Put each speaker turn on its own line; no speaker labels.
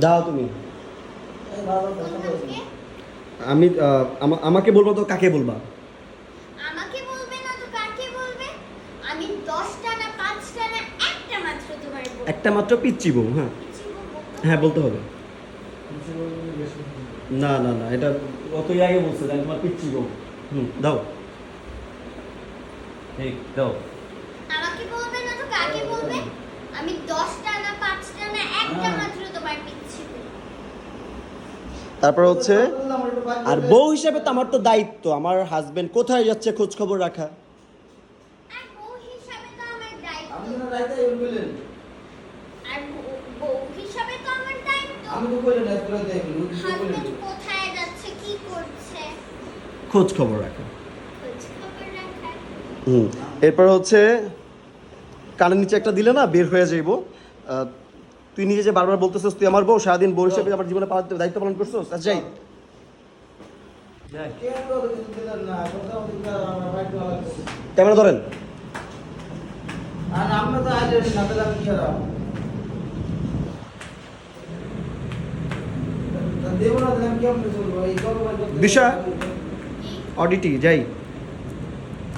দাও তুমি? আমি আমাকে বলব তো কাকে বলবা
আমাকে বলবে না তো কাকে বলবে আমি দশটা না পাঁচটা না একটা মাত্র তোমার
একটা মাত্র পিচ্ছি বউ হ্যাঁ? হ্যাঁ বলতে হবে। না না না এটা অতই আগে বলছে যে তোমার পিচ্ছি বউ হুম দাও ঠিক দাও
আমাকে বলবে না তো কাকে বলবে আমি দশটা না পাঁচটা না একটা
হ্যাঁ।
মাত্র তোমার পিচ্ছি।
তারপর হচ্ছে আর বউ হিসেবে তো আমার তো দায়িত্ব আমার হাজবেন্ড কোথায় যাচ্ছে খোঁজ খবর রাখা?
আর বউ হিসাবে তো আমার দায়িত্ব।
আপনি না রাইতে এবার বললেন।
আর বউ- বউ হিসাবে তো আমার দায়িত্ব।
আমি তো কইলেন না, তোরা দেখবি, ওই কিছু বললেন।
হাজবেন্ড কোথায় যাচ্ছে কি করছে?
খোঁজ খবর রাখা।
খোঁজ খবর রাখা।
হুম এরপর হচ্ছে কানের নিচে একটা দিলে না বের হয়ে যাইব। আহ, তুই নিজে যে বারবার বলতেছিস তুই আমার বউ সারাদিন বউ হিসেবে আমার জীবনে পালন- দায়িত্ব পালন করছিস? আচ্ছা যাই। ক্যামেরা ধরেন।
আর?
কি
অডিটি যাই।